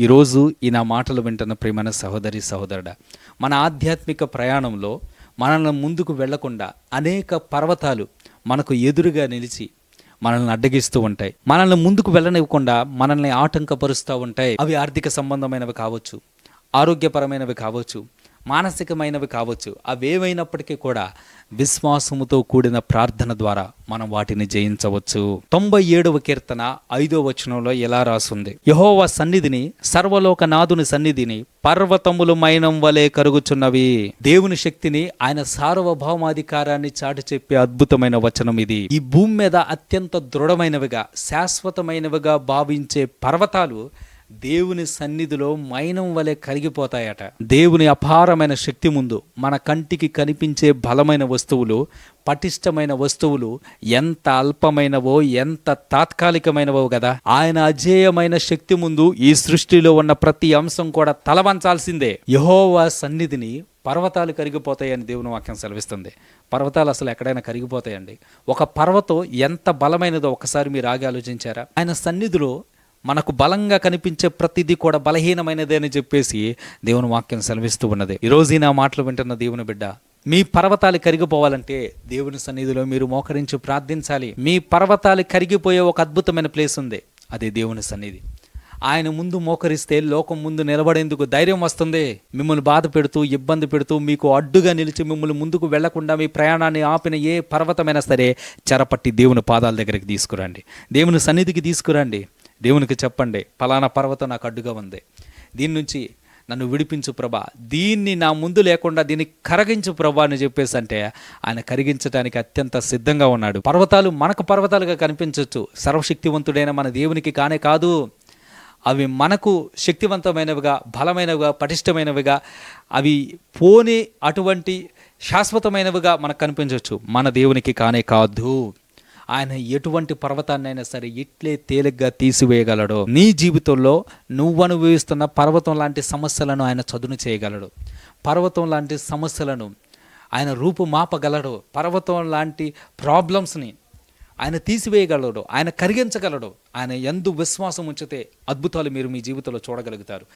ఈరోజు ఈ నా మాటలు వింటున్న ప్రియమైన సహోదరి సహోదరుడ మన ఆధ్యాత్మిక ప్రయాణంలో మనల్ని ముందుకు వెళ్ళకుండా అనేక పర్వతాలు మనకు ఎదురుగా నిలిచి మనల్ని అడ్డగిస్తూ ఉంటాయి. మనల్ని ముందుకు వెళ్ళనివ్వకుండా మనల్ని ఆటంకపరుస్తూ ఉంటాయి. అవి ఆర్థిక సంబంధమైనవి కావచ్చు ఆరోగ్యపరమైనవి కావచ్చు మానసికమైనవి కావచ్చు. అవేవైనప్పటికీ కూడా విశ్వాసముతో కూడిన ప్రార్థన ద్వారా మనం వాటిని జయించవచ్చు. తొంభై ఏడవ కీర్తన ఐదో వచనంలో ఎలా రాసుంది? యహోవ సన్నిధిని సర్వలోకనాథుని సన్నిధిని పర్వతములు మైనం వలె కరుగుచున్నవి. దేవుని శక్తిని ఆయన సార్వభౌమాధికారాన్ని చాటి చెప్పే అద్భుతమైన వచనం ఇది. ఈ భూమి మీద అత్యంత దృఢమైనవిగా శాశ్వతమైనవిగా భావించే పర్వతాలు దేవుని సన్నిధిలో మైనం వలె కరిగిపోతాయట. దేవుని అపారమైన శక్తి ముందు మన కంటికి కనిపించే బలమైన వస్తువులు పటిష్టమైన వస్తువులు ఎంత అల్పమైనవో ఎంత తాత్కాలికమైనవో కదా. ఆయన అజేయమైన శక్తి ముందు ఈ సృష్టిలో ఉన్న ప్రతి అంశం కూడా తలవంచాల్సిందే. యహోవా సన్నిధిని పర్వతాలు కరిగిపోతాయని దేవుని వాక్యం సెలవిస్తుంది. పర్వతాలు అసలు ఎక్కడైనా కరిగిపోతాయండి. ఒక పర్వతం ఎంత బలమైనదో ఒకసారి మీరు ఆగి ఆలోచించారా? ఆయన సన్నిధిలో మనకు బలంగా కనిపించే ప్రతిదీ కూడా బలహీనమైనదే అని చెప్పేసి దేవుని వాక్యం సెలవిస్తూ ఉన్నది. ఈరోజు నా మాటలు వింటున్న దేవుని బిడ్డ మీ పర్వతాలు కరిగిపోవాలంటే దేవుని సన్నిధిలో మీరు మోకరించి ప్రార్థించాలి. మీ పర్వతాలు కరిగిపోయే ఒక అద్భుతమైన ప్లేస్ ఉంది. అదే దేవుని సన్నిధి. ఆయన ముందు మోకరిస్తే లోకం ముందు నిలబడేందుకు ధైర్యం వస్తుంది. మిమ్మల్ని బాధ పెడుతూ ఇబ్బంది పెడుతూ మీకు అడ్డుగా నిలిచి మిమ్మల్ని ముందుకు వెళ్ళకుండా మీ ప్రయాణాన్ని ఆపిన ఏ పర్వతమైనా సరే చెరపట్టి దేవుని పాదాల దగ్గరికి తీసుకురండి. దేవుని సన్నిధికి తీసుకురండి. దేవునికి చెప్పండి పలానా పర్వతం నాకు అడ్డుగా ఉంది. దీని నుంచి నన్ను విడిపించు ప్రభా. దీన్ని నా ముందు లేకుండా దీన్ని కరగించు ప్రభా అని చెప్పేసి అంటే ఆయన కరిగించడానికి అత్యంత సిద్ధంగా ఉన్నాడు. పర్వతాలు మనకు పర్వతాలుగా కనిపించవచ్చు సర్వశక్తివంతుడైన మన దేవునికి కానే కాదు. అవి మనకు శక్తివంతమైనవిగా బలమైనవిగా పటిష్టమైనవిగా అవి పోని అటువంటి శాశ్వతమైనవిగా మనకు కనిపించవచ్చు మన దేవునికి కానే కాదు. ఆయన ఎటువంటి పర్వతాన్నైనా సరే ఇట్లే తేలిగ్గా తీసివేయగలడు. నీ జీవితంలో నువ్వు అనుభవిస్తున్న పర్వతం లాంటి సమస్యలను ఆయన చదును చేయగలడు. పర్వతం లాంటి సమస్యలను ఆయన రూపుమాపగలడు. పర్వతం లాంటి ప్రాబ్లమ్స్ని ఆయన తీసివేయగలడు. ఆయన కరిగించగలడు. ఆయన ఎందు విశ్వాసం ఉంచితే అద్భుతాలు మీరు మీ జీవితంలో చూడగలుగుతారు.